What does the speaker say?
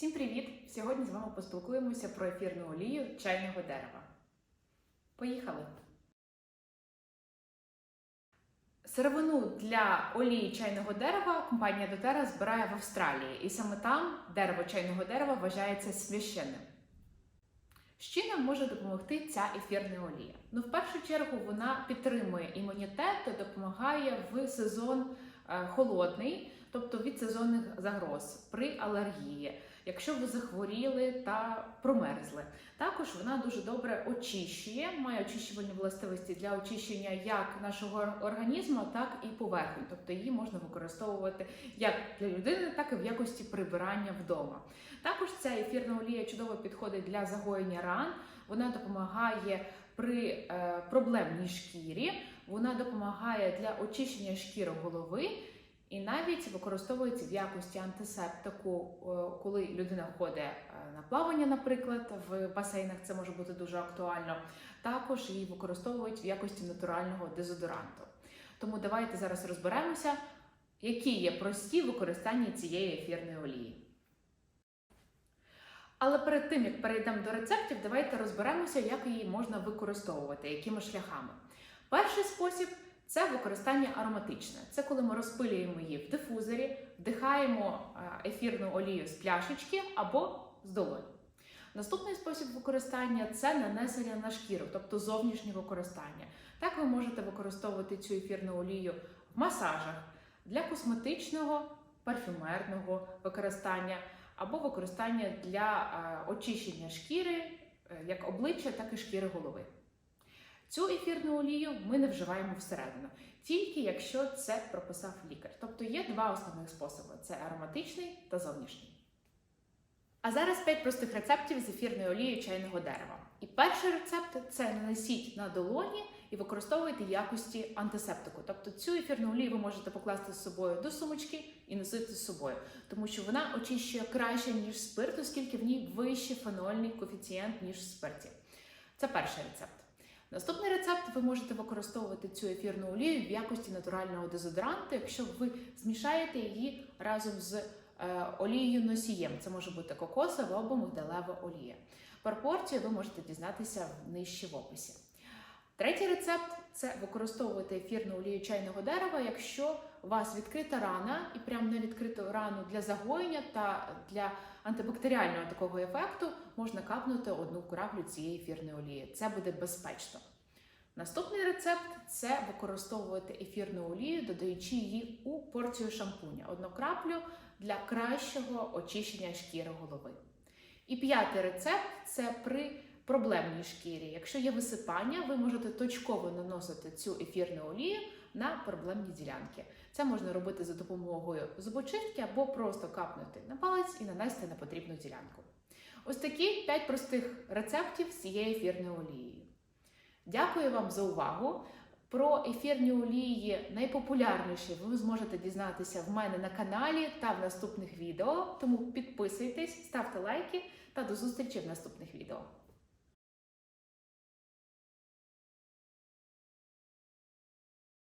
Всім привіт! Сьогодні з вами поспілкуємося про ефірну олію чайного дерева. Поїхали! Сировину для олії чайного дерева компанія Дотера збирає в Австралії, і саме там дерево чайного дерева вважається священним. З нам може допомогти ця ефірна олія? Ну, в першу чергу, вона підтримує імунітет та допомагає в сезон холодний, тобто від сезонних загроз при алергії, якщо ви захворіли та промерзли. Також вона дуже добре очищує, має очищувальні властивості для очищення як нашого організму, так і поверхень. Тобто її можна використовувати як для людини, так і в якості прибирання вдома. Також ця ефірна олія чудово підходить для загоєння ран. Вона допомагає при е, проблемній шкірі, вона допомагає для очищення шкіри голови. І навіть використовується в якості антисептику, е, коли людина ходить е, на плавання, наприклад, в басейнах це може бути дуже актуально. Також її використовують в якості натурального дезодоранту. Тому давайте зараз розберемося, які є прості використання цієї ефірної олії. Але перед тим як перейдемо до рецептів, давайте розберемося, як її можна використовувати, якими шляхами. Перший спосіб це використання ароматичне. Це коли ми розпилюємо її в дифузорі, вдихаємо е, ефірну олію з пляшечки або з долоні. Наступний спосіб використання це нанесення на шкіру, тобто зовнішнє використання. Так ви можете використовувати цю ефірну олію в масажах для косметичного, парфюмерного використання або використання для е, очищення шкіри е, як обличчя, так і шкіри голови. Цю ефірну олію ми не вживаємо всередину, тільки якщо це прописав лікар. Тобто є два основних способи: це ароматичний та зовнішній. А зараз 5 простих рецептів з ефірною олією чайного дерева. І перший рецепт це нанесіть на долоні і використовуйте якості антисептику. Тобто цю ефірну олію ви можете покласти з собою до сумочки і носити з собою, тому що вона очищує краще, ніж спирт, оскільки в ній вищий фенольний коефіцієнт, ніж в спирті. Це перший рецепт. Наступний рецепт ви можете використовувати цю ефірну олію в якості натурального дезодоранту, якщо ви змішаєте її разом з е, олією носієм. Це може бути кокосова або мигдалева олія. Пропорцію ви можете дізнатися нижче в описі. Третій рецепт це використовувати ефірну олію чайного дерева, якщо у вас відкрита рана, і прямо на відкриту рану для загоєння та для антибактеріального такого ефекту можна капнути одну краплю цієї ефірної олії. Це буде безпечно. Наступний рецепт це використовувати ефірну олію, додаючи її у порцію шампуня, одну краплю для кращого очищення шкіри голови. І п'ятий рецепт це при проблемній шкірі. Якщо є висипання, ви можете точково наносити цю ефірну олію на проблемні ділянки. Це можна робити за допомогою зубочистки або просто капнути на палець і нанести на потрібну ділянку. Ось такі 5 простих рецептів з цією ефірною олією. Дякую вам за увагу! Про ефірні олії найпопулярніші ви зможете дізнатися в мене на каналі та в наступних відео. Тому підписуйтесь, ставте лайки та до зустрічі в наступних відео.